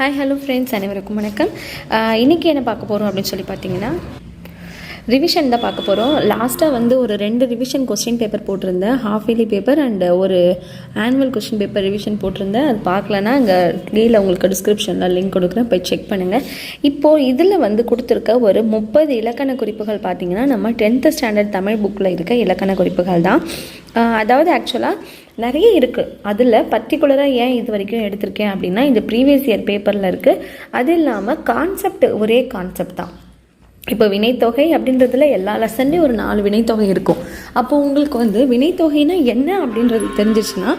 Hi hello friends அனைவருக்கும் வணக்கம். இன்றைக்கி இன்னைக்கு என்ன பார்க்க போகிறோம் அப்படின்னு சொல்லி பார்த்தீங்கன்னா ரிவிஷன் தான் பார்க்க போகிறோம் லாஸ்ட்டாக வந்து ஒரு ரெண்டு ரிவிஷன் கொஸ்டின் பேப்பர் போட்டிருந்தேன். ஹாஃப் இயர்லி பேப்பர் அண்ட் ஒரு ஆனுவல் கொஸ்டின் பேப்பர் ரிவிஷன் போட்டிருந்தேன். அது பார்க்கலன்னா அங்கே கீழே உங்களுக்கு டிஸ்கிரிப்ஷனில் லிங்க் கொடுக்குறேன். போய் செக் பண்ணுங்கள் இப்போது இதில் வந்து கொடுத்துருக்க ஒரு முப்பது இலக்கண குறிப்புகள் பார்த்தீங்கன்னா நம்ம டென்த்து ஸ்டாண்டர்ட் தமிழ் புக்கில் இருக்க இலக்கண குறிப்புகள் தான். அதாவது ஆக்சுவலாக நிறைய இருக்குது அதில் பர்டிகுலராக ஏன் இது வரைக்கும் எடுத்திருக்கேன் அப்படின்னா இந்த ப்ரீவியஸ் இயர் பேப்பரில் இருக்குது அது இல்லாமல் கான்செப்ட் ஒரே கான்செப்ட் தான். இப்போ வினைத்தொகை அப்படின்றதுல எல்லா லெசன்லேயும் ஒரு நாலு வினைத்தொகை இருக்கும். அப்போது உங்களுக்கு வந்து வினைத்தொகைனா என்ன அப்படின்றது தெரிஞ்சிச்சுன்னா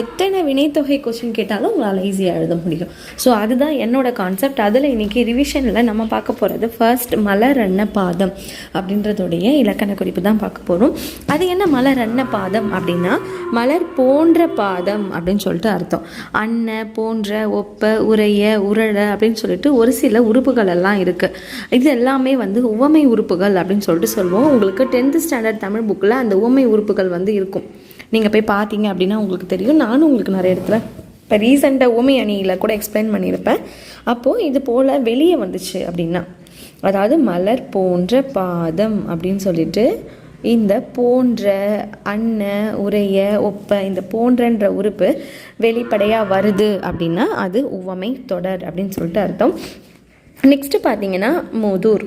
எத்தனை வினைத்தொகை கொஸ்டின் கேட்டாலும் உங்களால் ஈஸியாக எழுத முடியும். ஸோ அதுதான் என்னோட கான்செப்ட் அதில் இன்னைக்கு ரிவிஷனில் நம்ம பார்க்க போகிறது ஃபர்ஸ்ட் மலர் அன்ன பாதம் அப்படின்றதுடைய இலக்கண குறிப்பு தான் பார்க்க போகிறோம் அது என்ன மலர் அன்ன பாதம் அப்படின்னா மலர் போன்ற பாதம் அப்படின்னு சொல்லிட்டு அர்த்தம். அன்ன போன்ற ஒப்ப உரைய உரழ அப்படின்னு சொல்லிட்டு ஒரு சில உறுப்புகள் எல்லாம் இருக்குது இது எல்லாமே வந்து உவமை உறுப்புகள் அப்படின்னு சொல்லிட்டு சொல்லுவோம். உங்களுக்கு டென்த்து ஸ்டாண்டர்ட் தமிழ் புக்கில் அந்த உவமை உறுப்புகள் வந்து இருக்கும். நீங்கள் போய் பார்த்தீங்க அப்படின்னா உங்களுக்கு தெரியும். நானும் உங்களுக்கு நிறைய இடத்துல இப்போ ரீசெண்டாக உவமை அணியில் கூட எக்ஸ்பிளைன் பண்ணியிருப்பேன். அப்போது இது போல் வெளியே வந்துச்சு அப்படின்னா அதாவது மலர் போன்ற பாதம் அப்படின்னு சொல்லிட்டு இந்த போன்ற அன்ன உரைய ஒப்ப இந்த போன்றன்ற உறுப்பு வெளிப்படையாக வருது அப்படின்னா அது உவமை தொடர் அப்படின்னு சொல்லிட்டு அர்த்தம். நெக்ஸ்ட்டு பார்த்தீங்கன்னா மோதூர்.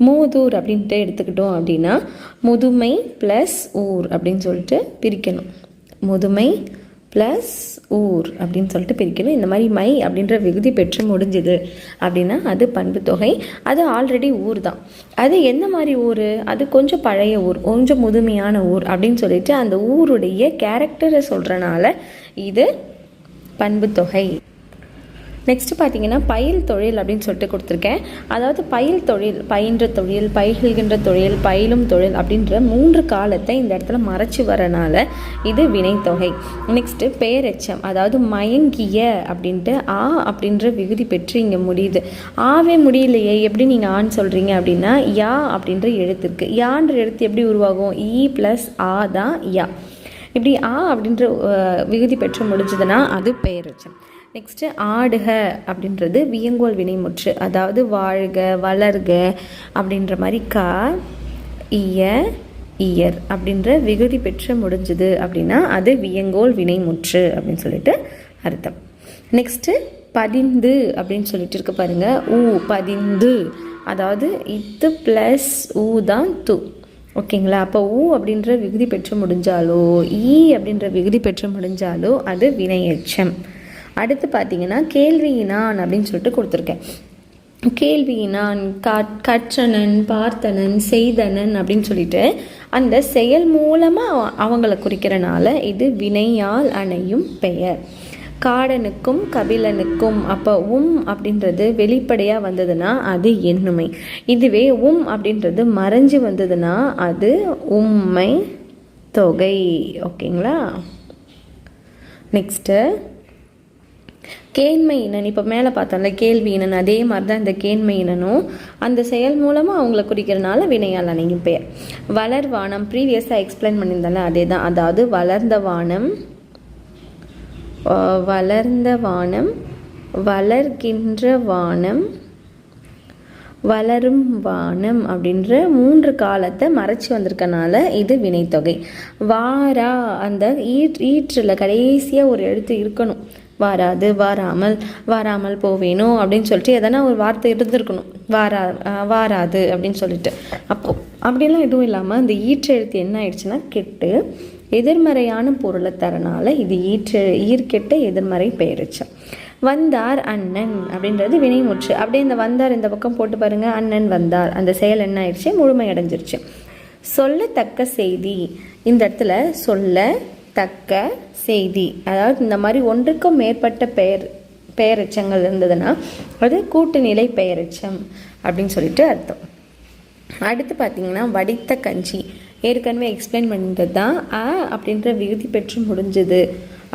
மூதூர் அப்படின்ட்டு எடுத்துக்கிட்டோம் அப்படின்னா முதுமை ப்ளஸ் ஊர் அப்படின்னு சொல்லிட்டு பிரிக்கணும். முதுமை ப்ளஸ் ஊர் அப்படின்னு சொல்லிட்டு பிரிக்கணும். இந்த மாதிரி மை அப்படின்ற விகுதி பெற்று முடிஞ்சுது அப்படின்னா அது பண்பு தொகை. அது ஆல்ரெடி ஊர் தான். அது எந்த மாதிரி ஊர்? அது கொஞ்சம் பழைய ஊர் கொஞ்சம் முதுமையான ஊர் அப்படின்னு சொல்லிட்டு அந்த ஊருடைய கேரக்டரை சொல்கிறனால இது பண்பு தொகை. நெக்ஸ்ட்டு பார்த்தீங்கன்னா பயில் தொழில் அப்படின்னு சொல்லிட்டு கொடுத்துருக்கேன். அதாவது பயில் தொழில் பயின்ற தொழில் பயில்கின்ற தொழில் பயிலும் தொழில் அப்படின்ற மூன்று காலத்தை இந்த இடத்துல மறைச்சி வரனால இது வினைத்தொகை. நெக்ஸ்ட்டு பேரெச்சம் அதாவது மயங்கிய அப்படின்ட்டு ஆ அப்படின்ற விகுதி பெற்று இங்கே முடியுது. ஆவே முடியலையே எப்படி நீங்கள் ஆன்னு சொல்கிறீங்க அப்படின்னா யா அப்படின்ற எழுத்து இருக்குது யான்ற எழுத்து எப்படி உருவாகும்? இ ப்ளஸ் ஆ தான் யா. இப்படி ஆ அப்படின்ற விகுதி பெற்று முடிஞ்சதுன்னா அது பெயரச்சம் நெக்ஸ்ட்டு ஆடுக அப்படின்றது வியங்கோல் வினைமுற்று அதாவது வாழ்க வளர்க அப்படின்ற மாதிரி கா இய இயர் அப்படின்ற விகுதி பெற்று முடிஞ்சுது அப்படின்னா அது வியங்கோல் வினைமுற்று அப்படின்னு சொல்லிட்டு அர்த்தம். நெக்ஸ்ட்டு பதிந்து அப்படின்னு சொல்லிட்டு இருக்கு பாருங்க. ஊ பதிந்து. அதாவது இத்து ப்ளஸ் ஊ தான் து. ஓகேங்களா? அப்போ ஊ அப்படின்ற விகுதி பெற்று முடிஞ்சாலோ ஈ அப்படின்ற விகுதி பெற்று முடிஞ்சாலோ அது வினையெச்சம் அடுத்து பார்த்தீங்கன்னா கேள்வியினான் அப்படின்னு சொல்லிட்டு கொடுத்துருக்கேன். கேள்வியினான் கற்றனன் பார்த்தனன் செய்தனன் அப்படின்னு சொல்லிட்டு அந்த செயல் மூலமாக அவங்கள குறிக்கிறனால இது வினையால் அணையும் பெயர். காடனுக்கும் கபிலனுக்கும் அப்போ உம் அப்படின்றது வெளிப்படையாக வந்ததுன்னா அது எண்ணுமை. இதுவே உம் அப்படின்றது மறைஞ்சு வந்ததுன்னா அது உம்மை தொகை. ஓகேங்களா? நெக்ஸ்ட்டு. கேண்மையினன் இப்போ மேலே பார்த்தோம்ல கேள்வி இனன் அதே மாதிரி தான் இந்த கேண்மையினனும் அந்த செயல் மூலமாக அவங்கள குறிக்கிறனால வினையால் அணையும் பெயர். வளர்வானம் ப்ரீவியஸாக எக்ஸ்பிளைன் பண்ணியிருந்தால அதே தான் அதாவது வளர்ந்த வானம் வளர்ந்த வானம் வளர்கின்ற வானம் வளரும் வானம் அப்படின்ற மூன்று காலத்தை மறைச்சு வந்திருக்கனால இது வினைத்தொகை. வாரா அந்த ஈற்று ஈற்றில் கடைசியாக ஒரு எழுத்து இருக்கணும். வாராது வாராமல் வாராமல் போவேணும் அப்படின்னு சொல்லிட்டு எதனா ஒரு வார்த்தை இருந்திருக்கணும். வாரா வாராது அப்படின்னு சொல்லிட்டு. அப்போ அப்படிலாம் எதுவும் இல்லாமல் அந்த ஈற்றெழுத்து என்ன ஆயிடுச்சுன்னா கெட்டு எதிர்மறையான பொருளை தரனால இது ஈற்று ஈர்க்கெட்ட எதிர்மறை பெயரிச்சம் வந்தார் அண்ணன் அப்படின்றது வினைமுற்று. அப்படியே இந்த வந்தார் இந்த பக்கம் போட்டு பாருங்க. அண்ணன் வந்தார். அந்த செயல் என்ன ஆயிடுச்சு? முழுமை அடைஞ்சிருச்சு சொல்லத்தக்க செய்தி. இந்த இடத்துல சொல்ல தக்க செய்தி. அதாவது இந்த மாதிரி ஒன்றுக்கும் மேற்பட்ட பெயர் பெயரெச்சங்கள் இருந்ததுன்னா அது கூட்டுநிலை பெயரெச்சம் அப்படின்னு சொல்லிட்டு அர்த்தம். அடுத்து பார்த்தீங்கன்னா வடித்த கஞ்சி. ஏற்கனவே எக்ஸ்பிளைன் பண்ணிட்டது தான் ஆ அப்படின்ற விகுதி பெற்று முடிஞ்சது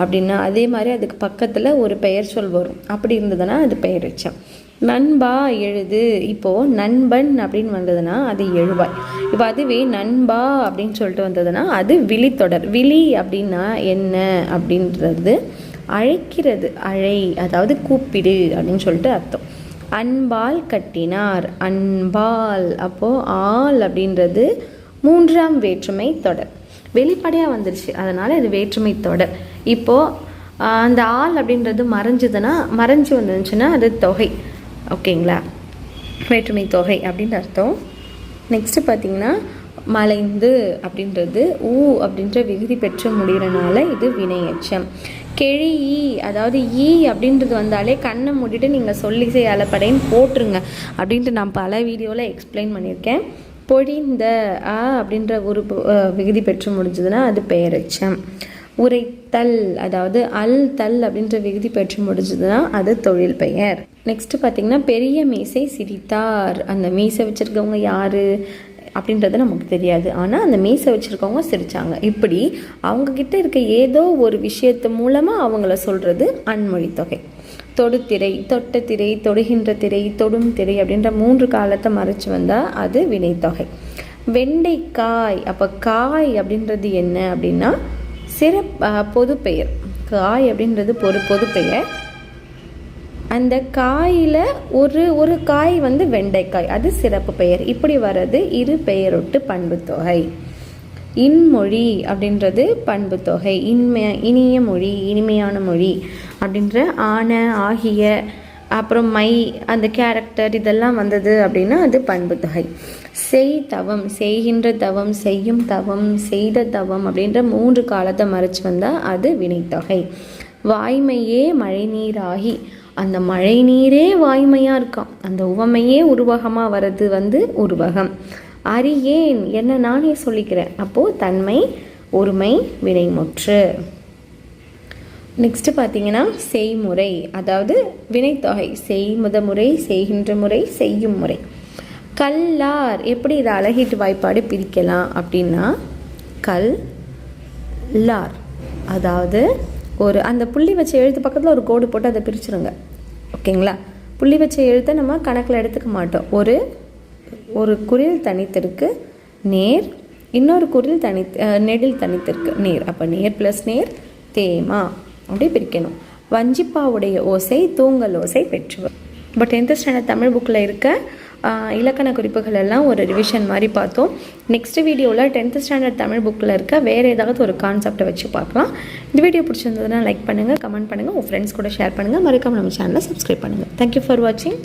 அப்படின்னா அதே மாதிரி அதுக்கு பக்கத்தில் ஒரு பெயர் சொல் வரும். அப்படி இருந்ததுன்னா அது பெயரெச்சம். நண்பா எழுது. இப்போது நண்பன் அப்படின்னு வந்ததுன்னா அது எழுவாய். இப்போ அதுவே நண்பா அப்படின்னு சொல்லிட்டு வந்ததுன்னா அது விழித்தொடர். விழி அப்படின்னா என்ன அப்படின்றது அழைக்கிறது. அழை அதாவது கூப்பிடு அப்படின்னு சொல்லிட்டு அர்த்தம். அன்பால் கட்டினார். அன்பால். அப்போது ஆள் அப்படின்றது மூன்றாம் வேற்றுமை தொடர். வெளிப்படையாக வந்துருச்சு. அதனால் இது வேற்றுமை தொடர். இப்போது அந்த ஆள் அப்படின்றது மறைஞ்சதுன்னா மறைஞ்சு வந்துருந்துச்சுன்னா அது தொகை. ஓகேங்களா? வேற்றுமை தொகை அப்படின்னு அர்த்தம். நெக்ஸ்ட்டு பார்த்தீங்கன்னா மலைந்து அப்படின்றது ஊ அப்படின்ற விகுதி பெற்று முடிகிறனால இது வினையச்சம். கெழி ஈ அதாவது ஈ அப்படின்றது வந்தாலே கண்ணை மூடிட்டு நீங்கள் சொல்லிசை அலப்படைன்னு போட்டுருங்க அப்படின்ட்டு நான் பல வீடியோவில் எக்ஸ்பிளைன் பண்ணியிருக்கேன். பொழிந்த ஆ அப்படின்ற ஒரு விகுதி பெற்று முடிஞ்சதுன்னா அது பெயரச்சம். உரைத்தல் அதாவது அல் தல் அப்படின்ற விகுதி பெற்று முடிஞ்சதுன்னா அது தொழில் பெயர். நெக்ஸ்ட் பார்த்தீங்கன்னா பெரிய மீசை சிரித்தார். அந்த மீசை வச்சுருக்கவங்க யார் அப்படின்றது நமக்கு தெரியாது. ஆனால் அந்த மீசை வச்சுருக்கவங்க சிரித்தாங்க இப்படி அவங்கக்கிட்ட இருக்க ஏதோ ஒரு விஷயத்து மூலமாக அவங்கள சொல்கிறது அன்மொழி தொகை. தொடுத்திரை தொட்ட திரை தொடுகின்ற திரை தொடும் திரை அப்படின்ற மூன்று காலத்தை மறைச்சு வந்தால் அது வினைத்தொகை. வெண்டைக்காய் அப்போ காய் அப்படின்றது என்ன அப்படின்னா சிறப்பு பொது பெயர். காய் அப்படின்றது ஒரு பொது பெயர். அந்த காயில் ஒரு ஒரு காய் வந்து வெண்டைக்காய். அது சிறப்பு பெயர். இப்படி வர்றது இரு பெயரொட்டு பண்பு தொகை இன்மொழி அப்படின்றது பண்பு தொகை இனிய மொழி இனிமையான மொழி அப்படின்ற ஆன ஆகிய அப்புறம் மை அந்த கேரக்டர் இதெல்லாம் வந்தது அப்படின்னா அது பண்பு தொகை. செய் தவம் செய்கின்ற தவம் செய்யும் தவம் செய்த தவம் அப்படின்ற மூன்று காலத்தை மறைச்சு வந்தால் அது வினைத்தொகை வாய்மையே மழை நீராகி அந்த மழை நீரே வாய்மையாக இருக்கான் அந்த உவமையே உருவகமாக வர்றது வந்து உருவகம். அறியேன் என்ன நானே சொல்லிக்கிறேன். அப்போது தன்மை ஒருமை வினைமுற்று. நெக்ஸ்ட்டு பார்த்தீங்கன்னா செய்முறை. அதாவது வினைத்தொகை. செய்முத முறை செய்கின்ற முறை செய்யும் முறை. கல்லார். எப்படி இதை அழகீட்டு வாய்ப்பாடு பிரிக்கலாம் அப்படின்னா கல் லார் அதாவது ஒரு அந்த புள்ளி வச்ச எழுத்து பக்கத்தில் ஒரு கோடு போட்டு அதை பிரிச்சுருங்க. ஓகேங்களா? புள்ளி வச்ச எழுத்தை நம்ம கணக்கில் எடுத்துக்க மாட்டோம். ஒரு ஒரு குரில் தனித்திருக்கு நேர். இன்னொரு குரில் தனி நெடில் தனித்திருக்கு நேர். அப்போ நேர் ப்ளஸ் நேர் தேமா. அப்படி பிரிக்கணும். வஞ்சிப்பாவுடைய ஓசை தூங்கல் ஓசை பெற்றுவர். இப்போ டென்த்து ஸ்டாண்டர்ட் தமிழ் புக்கில் இருக்க இலக்கண குறிப்புகள் எல்லாம் ஒரு ரிவிஷன் மாதிரி பார்த்தோம். நெக்ஸ்ட் வீடியோவில் டென்த்து ஸ்டாண்டர்ட் தமிழ் புக்கில் இருக்க வேறு ஏதாவது ஒரு கான்செப்டை வச்சு பார்க்கலாம். இந்த வீடியோ பிடிச்சிருந்ததுன்னா லைக் பண்ணுங்கள் கமெண்ட் பண்ணுங்கள் உங்கள் ஃப்ரெண்ட்ஸ் கூட ஷேர் பண்ணுங்கள் மறக்காமல் நம்ம சேனலை சப்ஸ்கிரைப் பண்ணுங்கள் தேங்க்யூ ஃபார் வாட்சிங்